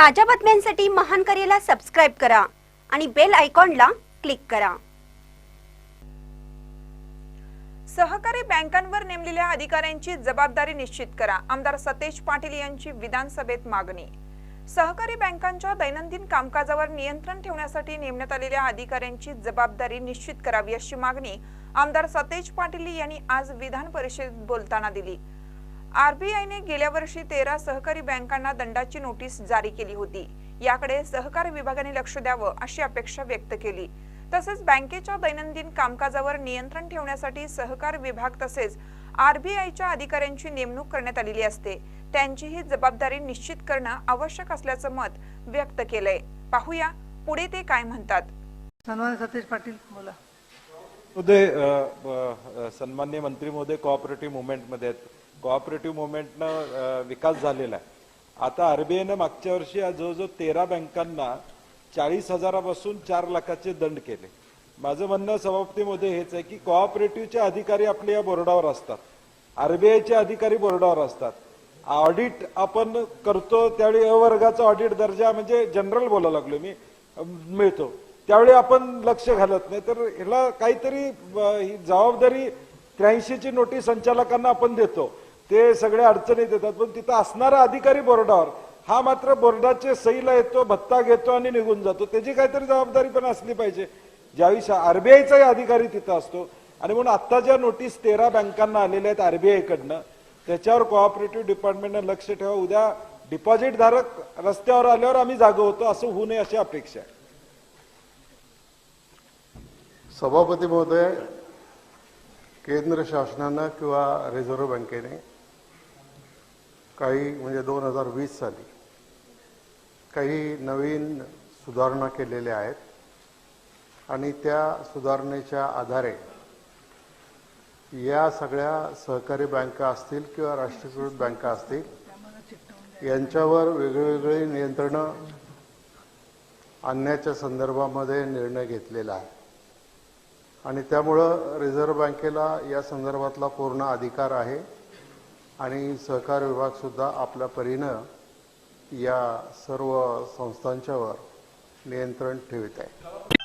ताज्या बातम्यांसाठी महान करेला सबस्क्राईब करा आणि बेल आयकॉनला क्लिक करा. सहकारी बँकांवर नेमलेल्या अधिकाऱ्यांची जबाबदारी निश्चित करा आमदार सतेज पाटील यांची विधानसभेत मागणी. सहकारी बँकांच्या दैनंदिन कामकाजावर नियंत्रण ठेवण्यासाठी नेमण्यात आलेल्या अधिकाऱ्यांची जबाबदारी निश्चित करावी अशी मागणी आमदार सतेज पाटील यांनी आज विधान परिषदेत बोलताना दिली. आरबीआयने गेल्या वर्षी तेरा सहकारी बँकांना दंडाची नोटीस जारी केली होती. याकडे सहकार विभागाने लक्ष द्यावं अशी अपेक्षा व्यक्त केली. तसेच बँकेच्या दैनंदिन कामकाजावर नियंत्रण ठेवण्यासाठी सहकार विभाग तसेच आरबीआयच्या अधिकाऱ्यांची नेमणूक करण्यात आलेली असते. त्यांची ही जबाबदारी निश्चित करणं आवश्यक असल्याचं मत व्यक्त केलंय. पाहूया पुढे ते काय म्हणतात. सतीश पाटील बोला. महोदय सन्मान्य मंत्री महोदय कॉपरेटिव्ह मुवमेंटमध्ये आहेत. कॉपरेटिव्ह मुवमेंटनं विकास झालेला आहे. आता आरबीआयनं मागच्या वर्षी जवळजवळ तेरा बँकांना चाळीस हजारापासून चार लाखाचे दंड केले. माझं म्हणणं सभापतीमध्ये हेच आहे की कोऑपरेटिव्हचे अधिकारी आपले या बोर्डावर असतात. आरबीआयचे अधिकारी बोर्डावर असतात. ऑडिट आपण करतो त्यावेळी अवर्गाचा वर्गाचा ऑडिट दर्जा म्हणजे जनरल बोलायला लागलो मी. मिळतो. त्यावेळी आपण लक्ष घालत नाही. तर ह्याला काहीतरी ही जबाबदारी त्र्याऐंशीची नोटीस संचालकांना आपण देतो. ते सगळ्या अडचणीत देतात. पण तिथं असणारा अधिकारी बोर्डावर हा मात्र बोर्डाचे सहीला येतो भत्ता घेतो आणि निघून जातो. त्याची काहीतरी जबाबदारी पण असली पाहिजे. ज्यावेळी आरबीआयचाही अधिकारी तिथं असतो. आणि म्हणून आत्ता ज्या नोटीस तेरा बँकांना आलेल्या आहेत आरबीआय कडनं त्याच्यावर कोऑपरेटिव्ह डिपार्टमेंटनं लक्ष ठेवा. उद्या डिपॉझिट धारक रस्त्यावर आल्यावर आम्ही जागो होतो. असं होऊ नये अशी अपेक्षा आहे. सभापती महोदय केंद्र शासनानं किंवा रिझर्व्ह बँकेने काही म्हणजे दोन हजार वीस साली काही नवीन सुधारणा केलेल्या आहेत. आणि त्या सुधारणेच्या आधारे या सगळ्या सहकारी बँका असतील किंवा राष्ट्रीयकृत बँका असतील यांच्यावर वेगवेगळी नियंत्रणं आणण्याच्या संदर्भामध्ये निर्णय घेतलेला आहे. आणि त्यामुळं रिझर्व्ह बँकेला या संदर्भातला पूर्ण अधिकार आहे. आणि सहकार विभाग सुद्धा आपल्या परीनं या सर्व संस्थांच्यावर नियंत्रण ठेवित आहे.